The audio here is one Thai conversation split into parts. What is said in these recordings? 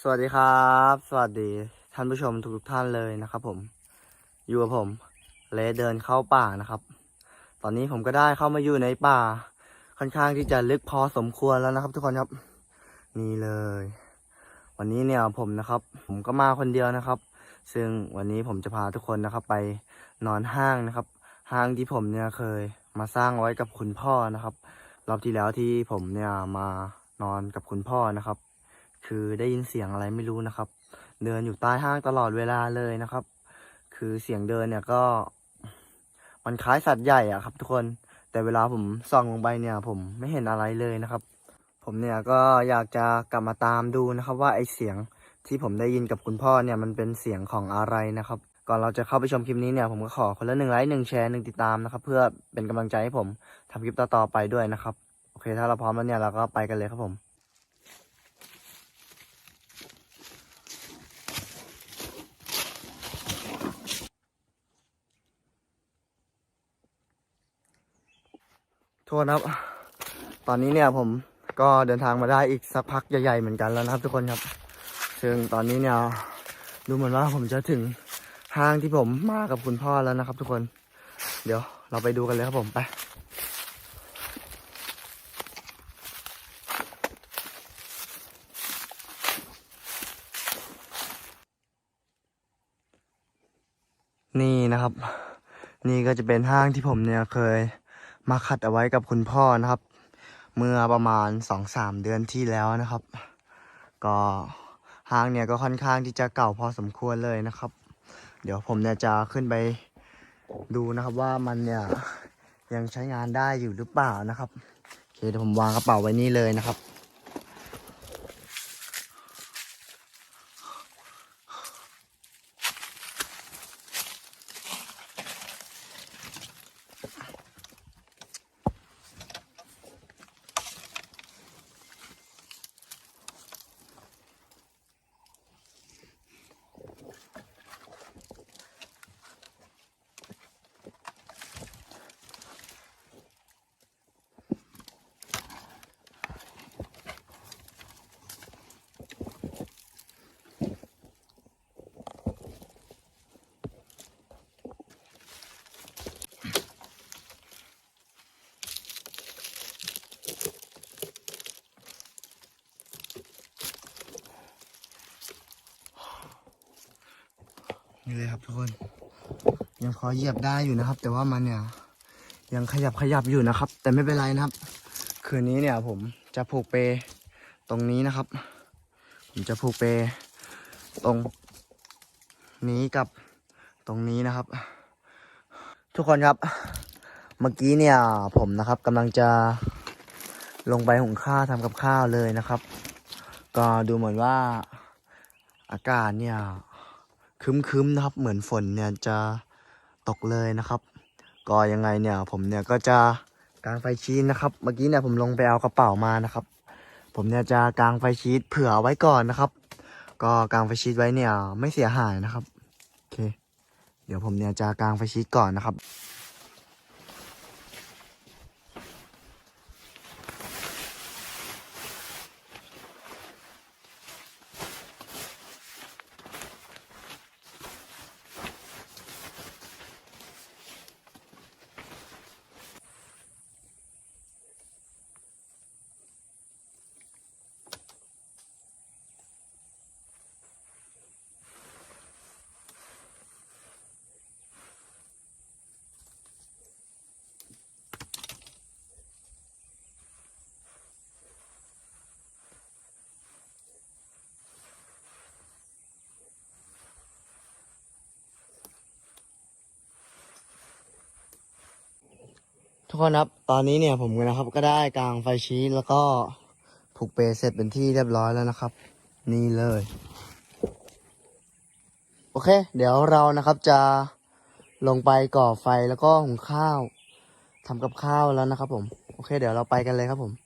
สวัสดีครับ สวัสดีท่านผู้ชมทุกท่านเลยนะครับ ผม อยู่กับผมเลเดินเข้าป่านะครับ ตอนนี้ผมก็ได้เข้ามาอยู่ในป่า ค่อนข้างที่จะลึกพอสมควรแล้วนะครับ ทุกคนครับ นี่เลย วันนี้เนี่ยผมนะครับ ผมก็มาคนเดียวนะครับ ซึ่งวันนี้ผมจะพาทุกคนนะครับ ไปนอนห้างนะครับ ห้างที่ผมเนี่ยเคยมาสร้างไว้กับคุณพ่อนะครับรอบที่แล้วที่ผมเนี่ยมานอนกับคุณพ่อนะครับ คือได้ยินเสียงอะไรไม่รู้นะครับ เดินอยู่ใต้ห้างตลอดเวลาเลยนะครับ คือเสียงเดินเนี่ยก็ มันคล้ายสัตว์ใหญ่อะครับ ทุกคนแต่เวลาผมส่องลงไปเนี่ย ผมไม่เห็นอะไรเลยนะครับ ผมเนี่ยก็อยากจะกลับมาตามดูนะครับ ว่าไอเสียงที่ผมได้ยินกับคุณพ่อเนี่ยมันเป็นเสียงของอะไรนะครับ ก่อนเราจะเข้าไปชมคลิปนี้เนี่ยผมก็ขอคนละหนึ่งไลค์หนึ่งแชร์หนึ่งติดตามนะครับ เพื่อเป็นกำลังใจให้ผมทำคลิปต่อๆไปด้วยนะครับ โอเค ถ้าเราพร้อมแล้วเนี่ยเราก็ไปกันเลยครับผม โทษนะครับ ตอนนี้เนี่ยผมก็เดินทางมาได้อีกสักพักใหญ่ๆเหมือนกันแล้วนะครับ ทุกคนครับ ซึ่งตอนนี้เนี่ยดูเหมือนว่าผมจะถึงห้างที่ผมมากับคุณพ่อแล้วนะครับ ทุกคน เดี๋ยวเราไปดูกันเลยครับผมไปนี่นะครับ นี่ก็จะเป็นห้างที่ผมเนี่ยเคย มาขัดเอาไว้กับคุณพ่อนะครับ เมื่อประมาณสองสามเดือนที่แล้วนะครับ ก็ห้างเนี่ยก็ค่อนข้างที่จะเก่าพอสมควรเลยนะครับ เดี๋ยวผมเนี่ยจะขึ้นไปดูนะครับว่ามันเนี่ยยังใช้งานได้อยู่หรือเปล่านะครับโอเคเดี๋ยวผมวางกระเป๋าไว้นี่เลยนะครับ นี่เลยครับทุกคน ยังพอเหยียบได้อยู่นะครับ แต่ว่ามันเนี่ย ยังขยับขยับอยู่นะครับ แต่ไม่เป็นไรนะครับ คืนนี้เนี่ย ผมจะผูกเปตรงนี้นะครับ ผมจะผูกเปตรงนี้กับตรงนี้นะครับ ทุกคนครับ เมื่อกี้เนี่ย ผมนะครับกำลังจะลงไปหุงข้าวทำกับข้าวเลยนะครับ ก็ดูเหมือนว่าอากาศเนี่ย ครึ้มๆนะครับ เหมือนฝนเนี่ยจะตกเลยนะครับ ก็ยังไงเนี่ยผมเนี่ยก็จะกางไฟชีสนะครับ เมื่อกี้เนี่ยผมลงไปเอากระเป๋ามานะครับ ผมเนี่ยจะกางไฟชีสเผื่อไว้ก่อนนะครับ ก็กางไฟชีสไว้เนี่ยไม่เสียหายนะครับ โอเค เดี๋ยวผมเนี่ยจะกางไฟชีสก่อนนะครับ ทุกคนครับ ตอนนี้เนี่ยผมนะครับ ก็ได้กางไฟชี้แล้วก็ผูกเปรย์เสร็จเป็นที่เรียบร้อยแล้วนะครับ นี่เลย โอเค เดี๋ยวเรานะครับจะลงไปก่อไฟแล้วก็หุงข้าวทำกับข้าวแล้วนะครับผม โอเค เดี๋ยวเราไปกันเลยครับผม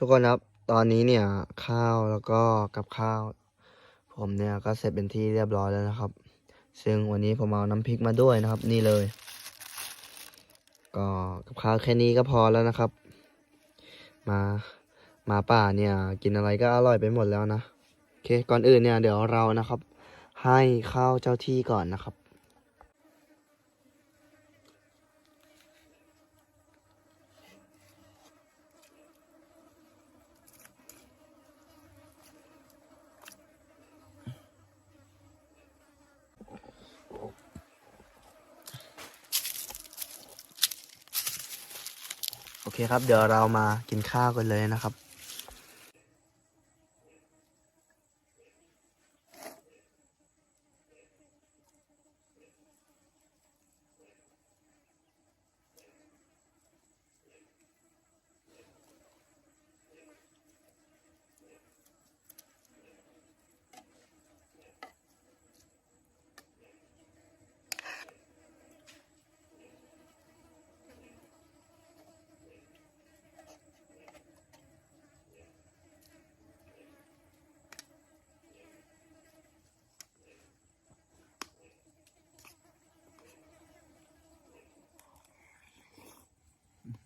ทุกคนครับ ตอนนี้เนี่ยข้าวแล้วก็กับข้าว ผมเนี่ยก็เสร็จเป็นที่เรียบร้อยแล้วนะครับ ซึ่งวันนี้ผมเอาน้ำพริกมาด้วยนะครับ นี่เลย ก็กับข้าวแค่นี้ก็พอแล้วนะครับ มามาป่าเนี่ย กินอะไรก็อร่อยไปหมดแล้วนะโอเคก่อนอื่นเนี่ยเดี๋ยวเรานะครับ ให้ข้าวเจ้าที่ก่อนนะครับ เคครับ เดี๋ยวเรามากินข้าวกันเลยนะครับ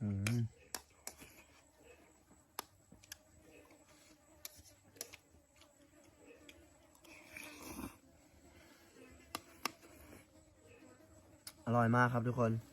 อร่อยมากครับทุกคน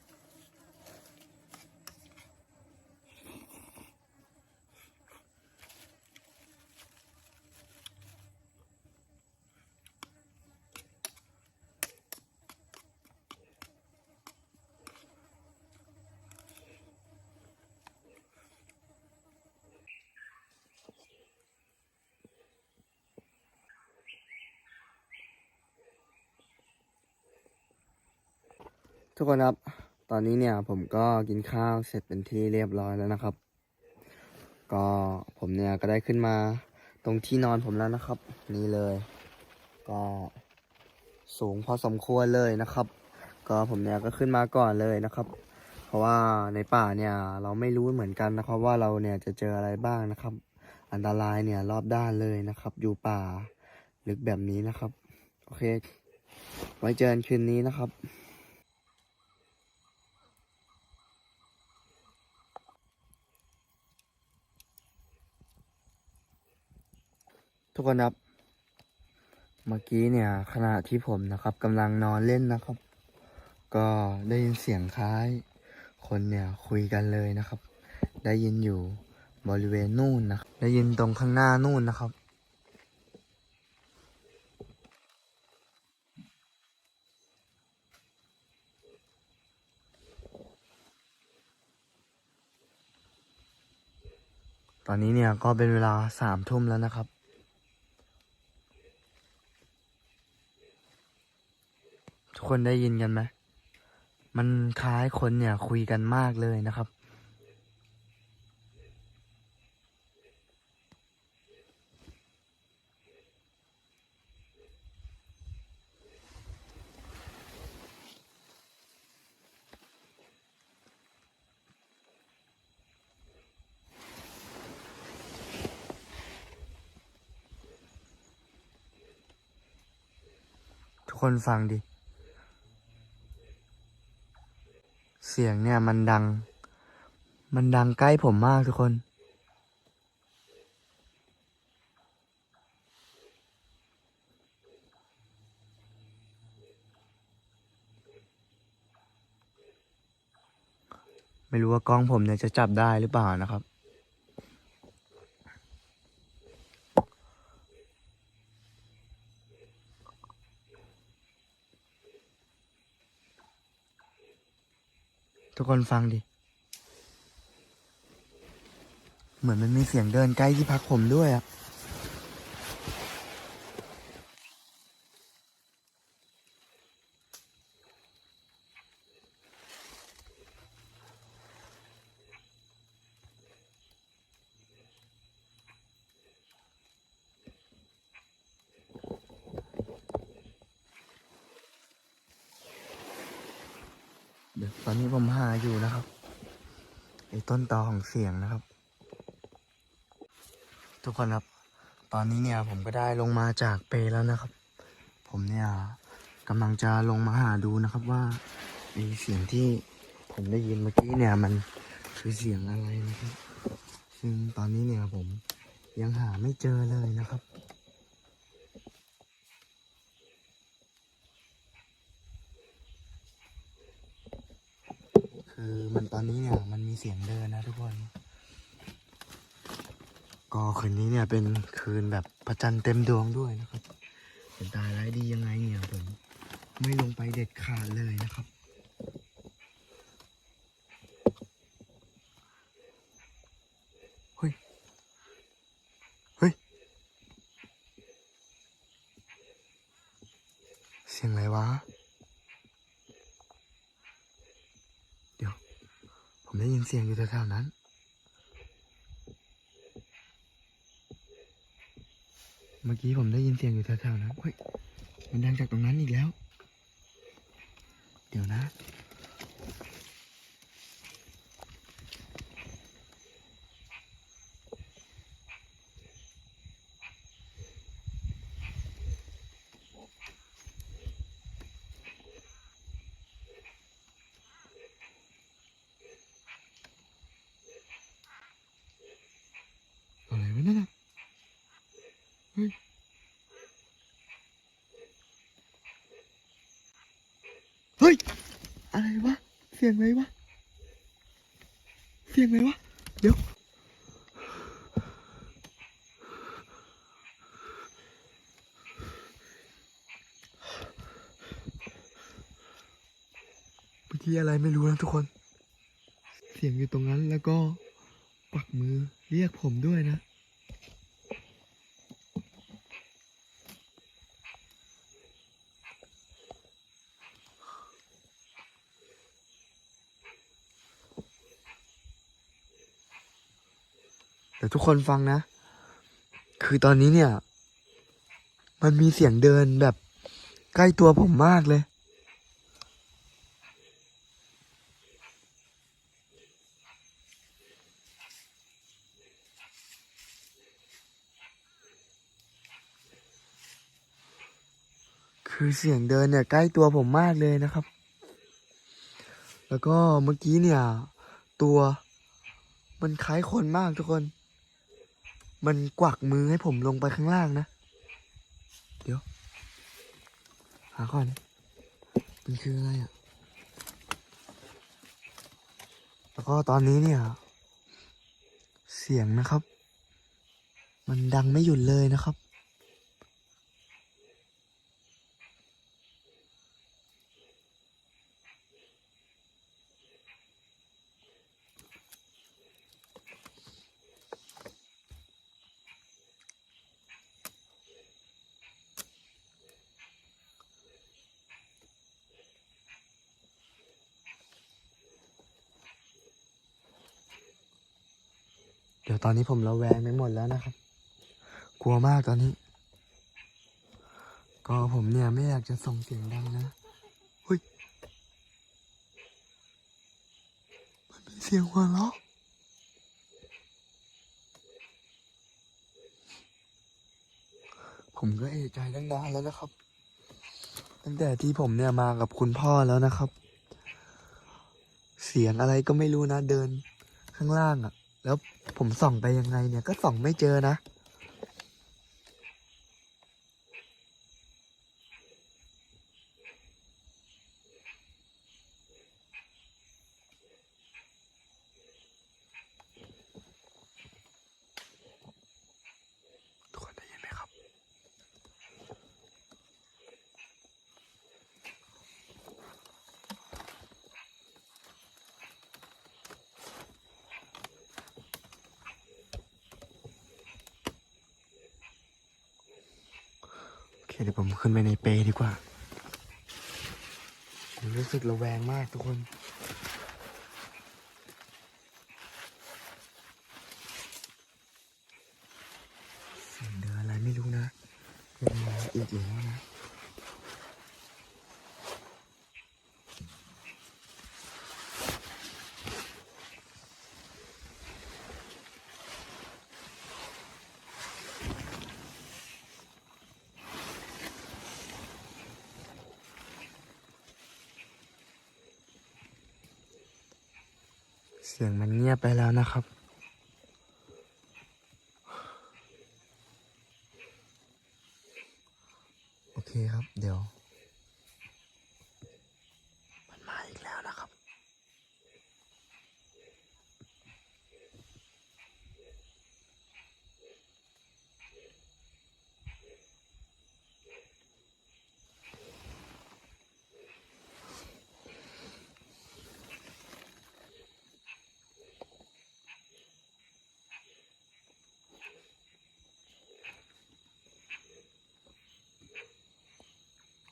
ทุกคนครับ ตอนนี้เนี่ยผมก็กินข้าวเสร็จเป็นที่เรียบร้อยแล้วนะครับ ก็ผมเนี่ยก็ได้ขึ้นมาตรงที่นอนผมแล้วนะครับ นี่เลย ก็สูงพอสมควรเลยนะครับ ก็ผมเนี่ยก็ขึ้นมาก่อนเลยนะครับ เพราะว่าในป่าเนี่ยเราไม่รู้เหมือนกันนะครับ ว่าเราเนี่ยจะเจออะไรบ้างนะครับ อันตรายเนี่ยรอบด้านเลยนะครับ อยู่ป่าลึกแบบนี้นะครับ โอเค ไว้เจอกันคืนนี้นะครับ ทุกคนครับ เมื่อกี้เนี่ยขณะที่ผมนะครับกำลังนอนเล่นนะครับ ก็ได้ยินเสียงคล้ายคนเนี่ยคุยกันเลยนะครับ ได้ยินอยู่บริเวณนู่นนะได้ยินตรงข้างหน้านู่นนะครับ ตอนนี้เนี่ยก็เป็นเวลาสามทุ่มแล้วนะครับ ทุกคนได้ยินกันไหมมันคล้ายคนเนี่ยคุยกันมากเลยนะครับ ทุกคนฟังดิ เสียงเนี่ยมันดัง มันดังใกล้ผมมากทุกคน ไม่รู้ว่ากล้องผมเนี่ยจะจับได้หรือเปล่านะครับ ทุกคนฟังดิ เหมือนมันมีเสียงเดินใกล้ที่พักผมด้วยอะ เดี๋ยวตอนนี้ผม หาอยู่นะครับไอ้ต้นตอของเสียงนะครับ ทุกคนครับ ตอนนี้เนี่ยผมก็ได้ลงมาจากเปแล้วนะครับ ผมเนี่ยกำลังจะลงมาหาดูนะครับว่าไอ้เสียงที่ผมได้ยินเมื่อกี้เนี่ยมันคือเสียงอะไรนะครับ ซึ่งตอนนี้เนี่ยผมยังหาไม่เจอเลยนะครับ คือมันตอนนี้เนี่ยมันมีเสียงเดินนะทุกคน ก็คืนนี้เนี่ยเป็นคืนแบบพระจันทร์เต็มดวงด้วยนะครับเป็นตาร้ายดียังไงเนี่ยผมไม่ลงไปเด็ดขาดเลยนะครับ เฮ้ย เฮ้ย เสียงอะไรวะ เดี๋ยว ผมได้ยิน เสียงอยู่แถวๆนั้น เมื่อกี้ผมได้ยินเสียงอยู่แถวๆนั้นเฮ้ยมันดังจากตรงนั้นอีกแล้ว เดี๋ยวนะ อะไรวะนั่นน่ะ เฮ้ย เฮ้ย อะไรวะ เสียงอะไรวะ เสียงอะไรวะ เดี๋ยว เมื่อกี้อะไรไม่รู้นะทุกคน เสียงอยู่ตรงนั้นแล้วก็ปักมือเรียกผมด้วยนะ ยวทุกคนฟังนะ คือตอนนี้เนี่ย มันมีเสียงเดินแบบใกล้ตัวผมมากเลย คือเสียงเดินเนี่ยใกล้ตัวผมมากเลยนะครับ แล้วก็เมื่อกี้เนี่ย ตัวมันคล้ายคนมากทุกคน มันกวักมือให้ผมลงไปข้างล่างนะ เดี๋ยว หาก่อน มันคืออะไรอะ แล้วก็ตอนนี้เนี่ย เสียงนะครับ มันดังไม่หยุดเลยนะครับ เดี๋ยวตอนนี้ผมระแวงไปหมดแล้วนะครับ กลัวมากตอนนี้ ก็ผมเนี่ยไม่อยากจะส่งเสียงดังนะเฮ้ยมันมีเสียงหัวเราะผมก็เอะใจตั้งนานแล้วนะครับ ตั้งแต่ที่ผมเนี่ยมากับคุณพ่อแล้วนะครับ เสียงอะไรก็ไม่รู้นะเดินข้างล่างอะ่ะ แล้วผมส่องไปยังไงเนี่ยก็ส่องไม่เจอนะ ทุกคนได้ยินไหมครับ โอ เคเดี๋ยวผมขึ้นไปในเปดีกว่าผมรู้สึกระแวงมากทุกคน เสียงเดินอะไรไม่รู้นะยังมาอีกแล้วนะ เเสียงมันเงียบไปแล้วนะครับ โอเคครับ เดี๋ยว มันมาอีกแล้วนะครับ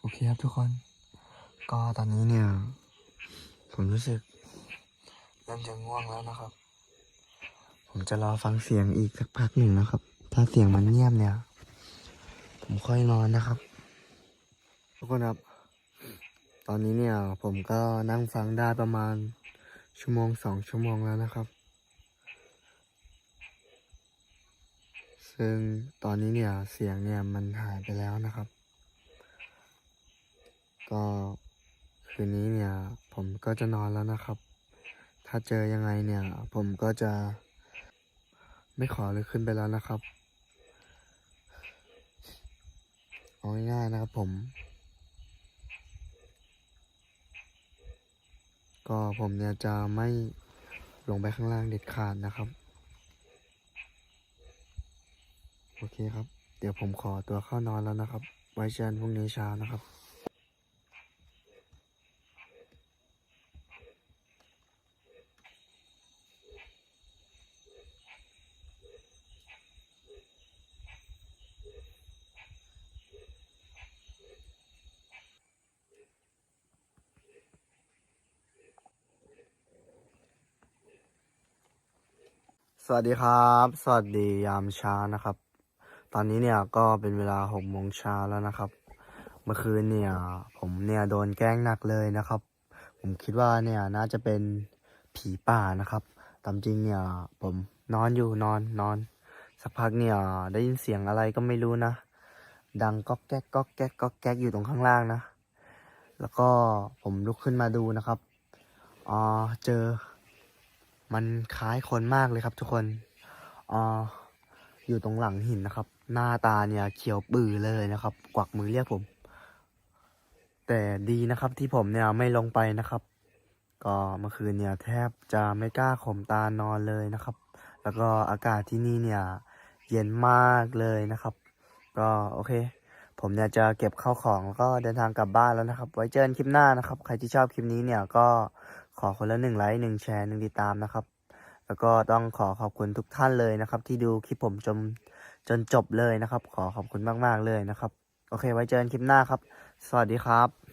โอเคครับทุกคน ก็ตอนนี้เนี่ย ผมรู้สึกเริ่มจะง่วงแล้วนะครับ ผมจะรอฟังเสียงอีกสักพักหนึ่งนะครับ ถ้าเสียงมันเงียบเนี่ย ผมค่อยนอนนะครับ ทุกคนครับ ตอนนี้เนี่ย ผมก็นั่งฟังได้ประมาณชั่วโมงสองชั่วโมงแล้วนะครับ ซึ่งตอนนี้เนี่ยเสียงเนี่ยมันหายไปแล้วนะครับ ก็คืนนี้เนี่ยผมก็จะนอนแล้วนะครับ ถ้าเจอยังไงเนี่ย ผมก็จะ ไม่ขอเลยขึ้นไปแล้วนะครับเอาง่ายๆนะครับผม ก็ผมเนี่ยจะไม่ลงไปข้างล่างเด็ดขาดนะครับ โอเคครับ เดี๋ยวผมขอตัวเข้านอนแล้วนะครับ ไว้เจอกันพรุ่งนี้เช้านะครับ สวัสดีครับ สวัสดียามเช้านะครับ ตอนนี้เนี่ยก็เป็นเวลาหกโมงเช้าแล้วนะครับ เมื่อคืนเนี่ย ผมเนี่ยโดนแกล้งหนักเลยนะครับ ผมคิดว่าเนี่ยน่าจะเป็นผีป่านะครับ ตามจริงเนี่ยผมนอนอยู่นอนนอน สักพักเนี่ยได้ยินเสียงอะไรก็ไม่รู้นะ ดังก๊อกแก๊กก๊อกแก๊กก๊อกแก๊กอยู่ตรงข้างล่างนะ แล้วก็ผมลุกขึ้นมาดูนะครับอ๋อเจอ มันคล้ายคนมากเลยครับ ทุกคนอ่าอยู่ตรงหลังหินนะครับ หน้าตาเนี่ยเขียวปื้อเลยนะครับ กวักมือเรียกผม แต่ดีนะครับที่ผมเนี่ยไม่ลงไปนะครับ ก็เมื่อคืนเนี่ยแทบจะไม่กล้าข่มตานอนเลยนะครับ แล้วก็อากาศที่นี่เนี่ย เย็นมากเลยนะครับ ก็โอเค ผมเนี่ยจะเก็บข้าวของแล้วก็เดินทางกลับบ้านแล้วนะครับ ไว้เจอกันคลิปหน้านะครับ ใครที่ชอบคลิปนี้เนี่ยก็ อคนละหนึ่งไลค์หนึ่งแชร์หนึ่งติดตามนะครับ แล้วก็ต้องขอขอบคุณทุกท่านเลยนะครับ ที่ดูคลิปผมจนจนจบเลยนะครับ ขอขอบคุณมากๆเลยนะครับ โอเค ไว้เจอกันคลิปหน้าครับ สวัสดีครับ